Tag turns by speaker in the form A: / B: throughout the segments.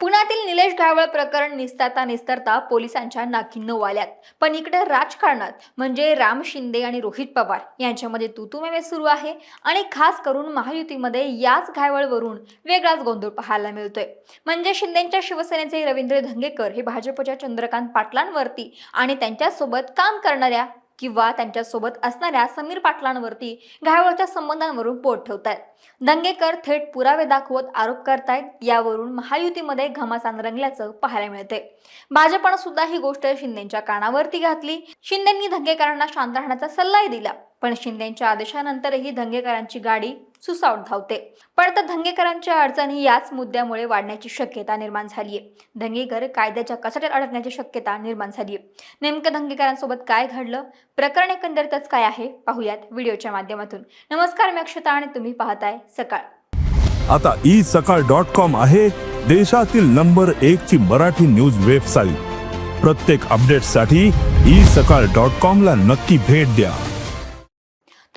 A: पुण्यातील निलेश घावळ प्रकरण निस्तारता निस्तारता पोलिसांच्या नाकी नऊ आल्यात. पण इकडे राजकारणात म्हणजे राम शिंदे आणि रोहित पवार यांच्यामध्ये तुतुमेवे सुरू आहे आणि खास करून महायुतीमध्ये याच घायवळवरून वेगळाच गोंधळ पाहायला मिळतोय. म्हणजे शिंदेच्या शिवसेनेचे रवींद्र धंगेकर हे भाजपच्या चंद्रकांत पाटलांवरती आणि त्यांच्यासोबत काम करणाऱ्या किंवा त्यांच्यासोबत असणाऱ्या समीर पाटलांवरती घायवळच्या संबंधांवरून पोट ठेवतायत. दंगेकर थेट पुरावे दाखवत आरोप करतायत. यावरून महायुतीमध्ये घमासान रंगल्याचं पाहायला मिळते भाजपनं सुद्धा ही गोष्ट शिंदेच्या कानावरती घातली. शिंदेंनी दंगेकरांना शांत राहण्याचा सल्लाही दिला. पण शिंदेच्या आदेशानंतरही दंगेकरांची गाडी सुसावट धावते. पण आता दंगेकरांच्या अडचणी याच मुद्द्यामुळे वाढण्याची शक्यता निर्माण झाली आहे दंगेकर कायद्याच्या कचाट्यात अडकण्याची शक्यता निर्माण झाली आहे नेमकं दंगेकरांसोबत काय घडलं? प्रकरण एकंदरीतच काय आहे? पाहूयात व्हिडिओच्या माध्यमातून. नमस्कार मी अक्षता आणि तुम्ही पाहताय सकाळ.
B: आता ई सकाळ डॉट कॉम आहे देशातील नंबर एक ची मराठी न्यूज वेबसाईट. प्रत्येक अपडेटसाठी ई सकाळ डॉट कॉम ला नक्की भेट द्या.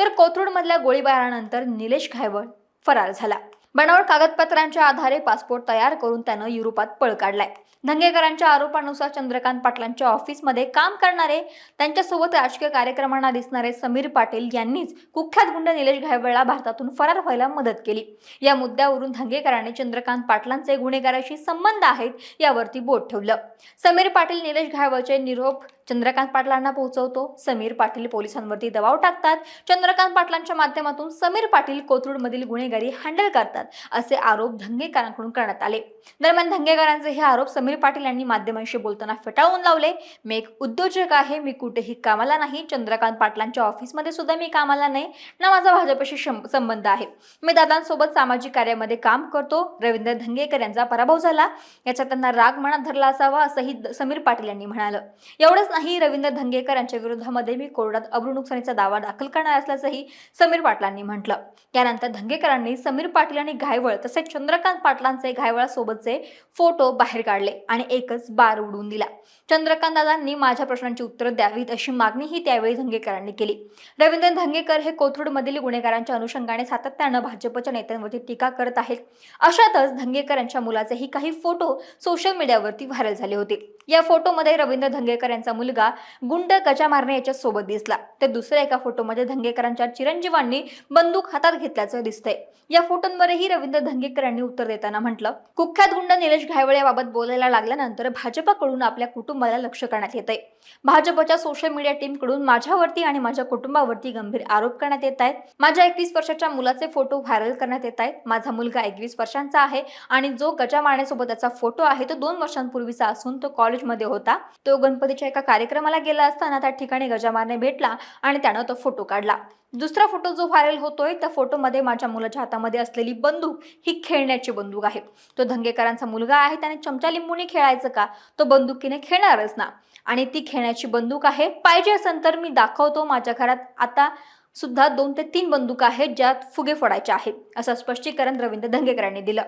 A: तर कोथरूडमधल्या गोळीबारानंतर निलेश घायवळ फरार झाला. बनावट कागदपत्रांच्या आधारे पासपोर्ट तयार करून त्यानं युरोपात पळ काढलाय. धंगेकरांच्या आरोपानुसार चंद्रकांत पाटलांच्या ऑफिसमध्ये काम करणारे त्यांच्यासोबत राजकीय कार्यक्रमांना दिसणारे समीर पाटील यांनीच कुख्यात गुंड निलेश घायवळला भारतातून फरार व्हायला मदत केली. या मुद्द्यावरून धंगेकरांनी चंद्रकांत पाटलांचे गुन्हेगाराशी संबंध आहेत यावरती बोट ठेवलं. समीर पाटील निलेश घायवळचे निरोप चंद्रकांत पाटलांना पोहोचवतो. समीर पाटील पोलिसांवरती दबाव टाकतात. चंद्रकांत पाटलांच्या माध्यमातून समीर पाटील कोथरूडमधील गुन्हेगारी हँडल करतात. असे आरोप धंगेकरांकडून करण्यात आले. दरम्यान धंगेकरांचे हे आरोप समीर पाटील यांनी माध्यमांशी बोलताना फेटाळून लावले. मी एक उद्योजक आहे मी कुठेही कामाला नाही चंद्रकांत पाटलांच्या ऑफिसमध्ये सुद्धा मी कामाला नाही ना माझा भाजपशी संबंध आहे. मी दादांसोबत सामाजिक कार्यामध्ये काम करतो रवींद्र धंगेकर यांचा पराभव झाला याचा त्यांना राग मनात धरला असावा असंही समीर पाटील यांनी म्हणालं. एवढंच नाही रवींद्र धंगेकर यांच्या विरोधामध्ये मी कोर्टात अब्रू नुकसानीचा दावा दाखल करणार असल्याचंही समीर पाटलांनी म्हटलं. त्यानंतर धंगेकरांनी समीर पाटील आणि घायवळ तसेच चंद्रकांत पाटलांचे घायवळासोबतचे फोटो बाहेर काढले आणि एकच बार उडवून दिला. चंद्रकांत दादांनी माझ्या प्रश्नांची उत्तरं द्यावीत अशी मागणीही त्यावेळी धंगेकरांनी केली. रवींद्र धंगेकर हे कोथरूडमधील गुन्हेगारांच्या अनुषंगाने सातत्यानं भाजपच्या नेत्यांवरती टीका करत आहेत. अशातच धंगेकर यांच्या मुलाचेही काही फोटो सोशल मीडियावरती व्हायरल झाले होते. या फोटोमध्ये रवींद्र धंगेकर यांचा मुलगा गुंड गजा मारणे याच्या सोबत दिसला. तर दुसऱ्या एका फोटोमध्ये धंगेकरांच्या चिरंजीवांनी बंदूक हातात घेतल्याचं दिसतंय. या फोटोंवरही रवींद्र धंगेकर यांनी उत्तर देताना म्हटलं कुख्यात गुंड निलेश घायवळ्याबाबत बोलायला लागल्यानंतर भाजपाकडून आपल्या कुटुंबाला लक्ष करण्यात येत आहे भाजपच्या सोशल मीडिया टीमकडून माझ्यावरती आणि माझ्या कुटुंबावरती गंभीर आरोप करण्यात येत आहेत. माझ्या एकवीस वर्षाच्या मुलाचे फोटो व्हायरल करण्यात येत आहेत. माझा मुलगा एकवीस वर्षांचा आहे आणि जो गजा मारण्यासोबत त्याचा फोटो आहे तो दोन वर्षांपूर्वीचा असून तो कॉलेजमध्ये होता. तो गणपतीच्या एका कार्यक्रमाला गेला असताना त्या ठिकाणी गजा मारणे भेटला आणि त्यानं तो फोटो काढला. दुसरा फोटो जो व्हायरल होतोय त्या फोटोमध्ये माझ्या मुलाच्या हातामध्ये असलेली बंदूक ही खेळण्याची बंदूक आहे. तो धंगेकरांचा मुलगा आहे त्याने चमचा लिंबूने खेळायचं का? तो बंदुकीने खेळणारच ना. आणि ती खेळण्याची बंदूक आहे पाहिजे असेल तर मी दाखवतो माझ्या घरात. आता सुद्धा दोन ते तीन बंदुका आहेत ज्यात फुगे फोडायचे आहेत असं स्पष्टीकरण रवींद्र धंगेकरांनी दिलं.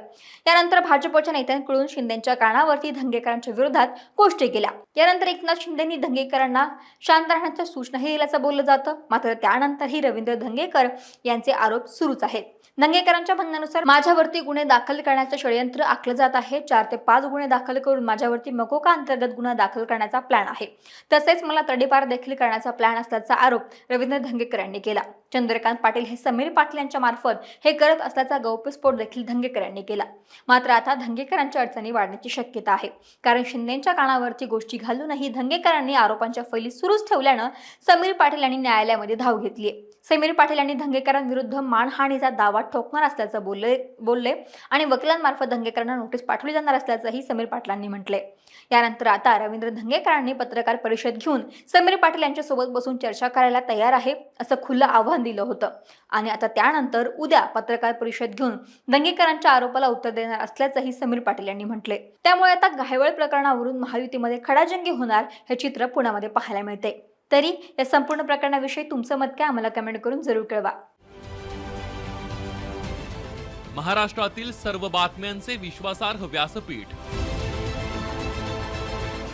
A: यानंतर भाजपच्या नेत्यांकडून शिंदेच्या कानावरती धंगेकरांच्या विरोधात गोष्टी केल्या. यानंतर एकनाथ शिंदेनी धंगेकरांना शांत राहण्याच्या सूचनाही दिल्याचं बोललं जातं. मात्र त्यानंतरही रवींद्र धंगेकर यांचे आरोप सुरूच आहेत. धंगेकरांच्या म्हणण्यानुसार माझ्यावरती गुन्हे दाखल करण्याचं षडयंत्र आखलं जात आहे. चार ते पाच गुन्हे दाखल करून माझ्यावरती मकोका अंतर्गत गुन्हा दाखल करण्याचा प्लॅन आहे? तसेच मला तडीपार देखील करण्याचा प्लॅन असल्याचा आरोप रवींद्र धंगेकर यांनी केला. चंद्रकांत पाटील हे समीर पाटील यांच्या मार्फत हे करत असल्याचा गौप्यस्फोट देखील धंगेकर यांनी केला. मात्र आता धंगेकरांच्या अडचणी वाढण्याची शक्यता आहे. कारण शिंदेच्या कानावरती गोष्टी घालूनही धंगेकरांनी आरोपांच्या फैली सुरूच ठेवल्यानं समीर पाटील यांनी न्यायालयामध्ये धाव घेतली समीर पाटील यांनी धंगेकरांविरुद्ध मानहानीचा दावा ठोकणार असल्याचं बोलले बोलले आणि वकिलांमार्फत धंगेकरांना नोटीस पाठवली जाणार असल्याचंही समीर पाटलांनी म्हटले यानंतर आता रवींद्र धंगेकरांनी पत्रकार परिषद घेऊन समीर पाटील यांच्यासोबत बसून चर्चा करायला तयार आहे असं खुलं आव्हान दिलं होतं. आणि आता त्यानंतर उद्या पत्रकार परिषद घेऊन दंगेकरांच्या आरोपाला उत्तर देणार असल्याचंही समीर पाटील यांनी म्हटले त्यामुळे आता घायवळ प्रकरणावरून महायुतीमध्ये खडाजंगी होणार हे चित्र पुण्यामध्ये पाहायला मिळते तरी या संपूर्ण प्रकरणाविषयी तुमचं मत काय आम्हाला कमेंट करून जरूर कळवा.
C: महाराष्ट्रातील सर्व बातम्यांचे विश्वासार्ह व्यासपीठ.